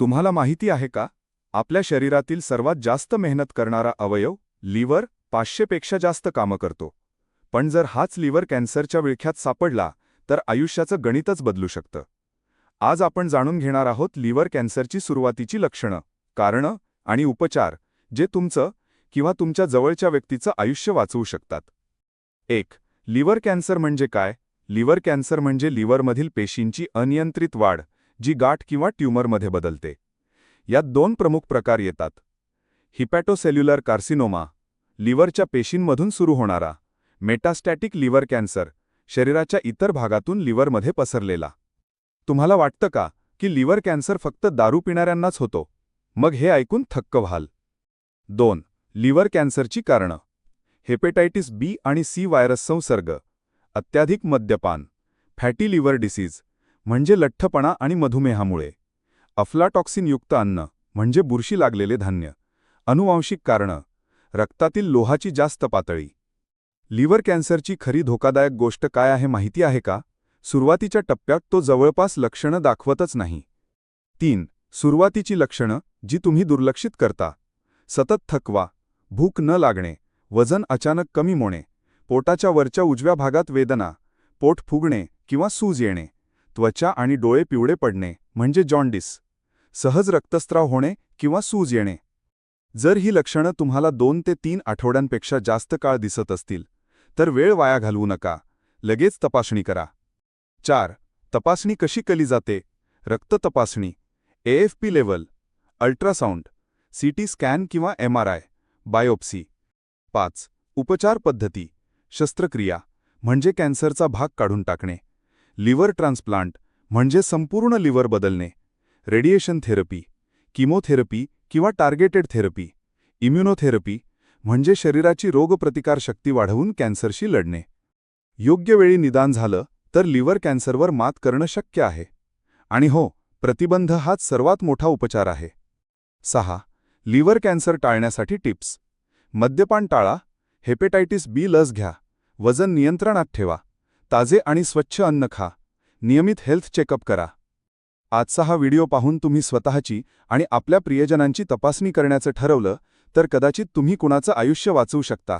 तुम्हाला माहिती आहे का? आपल्या शरीरातील सर्वात जास्त मेहनत करणारा अवयव लिव्हर पाचशेपेक्षा जास्त कामं करतो. पण जर हाच लिव्हर कॅन्सरच्या विळख्यात सापडला तर आयुष्याचं गणितच बदलू शकतं. आज आपण जाणून घेणार आहोत लिव्हर कॅन्सरची सुरुवातीची लक्षणं कारणं आणि उपचार जे तुमचं किंवा तुमच्या जवळच्या व्यक्तीचं आयुष्य वाचवू शकतात. एक लिव्हर कॅन्सर म्हणजे काय? लिव्हर कॅन्सर म्हणजे लिव्हरमधील पेशींची अनियंत्रित वाढ जी गाठ किंवा ट्यूमरमध्ये बदलते. यात दोन प्रमुख प्रकार येतात. हिपॅटोसेल्युलर कार्सिनोमा लिव्हरच्या पेशींमधून सुरू होणारा मेटास्टॅटिक लिव्हर कॅन्सर शरीराच्या इतर भागातून लिव्हरमध्ये पसरलेला. तुम्हाला वाटतं का की लिव्हर कॅन्सर फक्त दारू पिणाऱ्यांनाच होतो? मग हे ऐकून थक्क व्हाल. दोन लिव्हर कॅन्सरची कारणं. हेपेटायटिस बी आणि सी व्हायरस संसर्ग अत्याधिक मद्यपान फॅटी लिव्हर डिसीज म्हणजे लठ्ठपणा आणि मधुमेहामुळे. अफलाटॉक्सिनयुक्त अन्न म्हणजे बुरशी लागलेले धान्य. अनुवांशिक कारणं. रक्तातील लोहाची जास्त पातळी. लिव्हर कॅन्सरची खरी धोकादायक गोष्ट काय आहे माहिती आहे का? सुरुवातीच्या टप्प्यात तो जवळपास लक्षणं दाखवतच नाही. तीन सुरुवातीची लक्षणं जी तुम्ही दुर्लक्षित करता. सतत थकवा भूक न लागणे वजन अचानक कमी होणे पोटाच्या वरच्या उजव्या भागात वेदना पोट फुगणे किंवा सूज येणे. त्वचा आणि डोळे पिवळे पडणे म्हणजे जॉन्डिस सहज रक्तस्राव होणे किंवा सूज येणे. जर ही लक्षणं तुम्हाला दोन ते तीन आठवड्यांपेक्षा जास्त काळ दिसत असतील तर वेळ वाया घालवू नका. लगेच तपासणी करा. चार. तपासणी कशी केली जाते? रक्त तपासणी AFP level ultrasound CT scan किंवा एम आर आय बायोप्सी. पाच. उपचार पद्धती शस्त्रक्रिया म्हणजे कॅन्सरचा भाग काढून टाकणे. लिव्हर ट्रान्सप्लांट म्हणजे संपूर्ण लिव्हर बदलणे रेडिएशन थेरपी किमोथेरपी किंवा टार्गेटेड थेरपी इम्युनोथेरपी म्हणजे शरीराची रोगप्रतिकारशक्ती वाढवून कॅन्सरशी लढणे. योग्य वेळी निदान झालं तर लिव्हर कॅन्सरवर मात करणं शक्य आहे. आणि हो प्रतिबंध हाच सर्वात मोठा उपचार आहे. सहा लिव्हर कॅन्सर टाळण्यासाठी टिप्स. मद्यपान टाळा हेपेटायटिस बी लस घ्या. वजन नियंत्रणात ठेवा. ताजे आणि स्वच्छ अन्न खा. नियमित हेल्थ चेकअप करा. आजचा हा व्हिडिओ पाहून तुम्ही स्वतःची आणि आपल्या प्रियजनांची तपासणी करण्याचं ठरवलं तर कदाचित तुम्ही कुणाचं आयुष्य वाचवू शकता.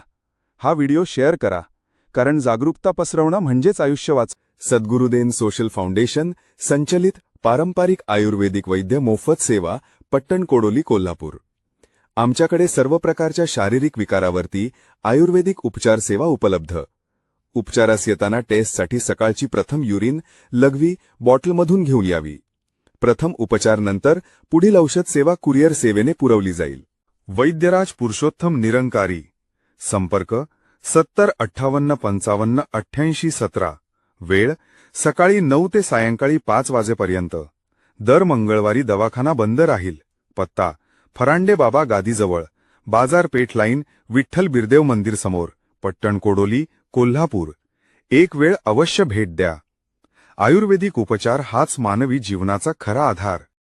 हा व्हिडिओ शेअर करा. कारण जागरूकता पसरवणं म्हणजेच आयुष्य वाच सद्गुरुदेन सोशल फाउंडेशन संचलित पारंपरिक आयुर्वेदिक वैद्य मोफत सेवा पट्टण कोडोली कोल्हापूर. आमच्याकडे सर्व प्रकारच्या शारीरिक विकारावरती आयुर्वेदिक उपचार सेवा उपलब्ध. उपचारास येताना टेस्टसाठी सकाळची प्रथम युरिन लघवी बॉटलमधून घेऊन यावी. प्रथम उपचार नंतर पुढील औषध सेवा कुरिअर सेवेने पुरवली जाईल. वैद्यराज पुरुषोत्तम निरंकारी. संपर्क सत्तर अठ्ठावन्न पंचावन्न अठ्ठ्याऐंशी सतरा. वेळ सकाळी नऊ ते सायंकाळी पाच वाजेपर्यंत. दर मंगळवारी दवाखाना बंद राहील. पत्ता फरांडे बाबा गादीजवळ. बाजारपेठ लाईन विठ्ठल बिरदेव मंदिर समोर. पट्टण कोडोली कोल्हापूर. एक वेळ अवश्य भेट द्या. आयुर्वेदिक उपचार हाच मानवी जीवनाचा खरा आधार.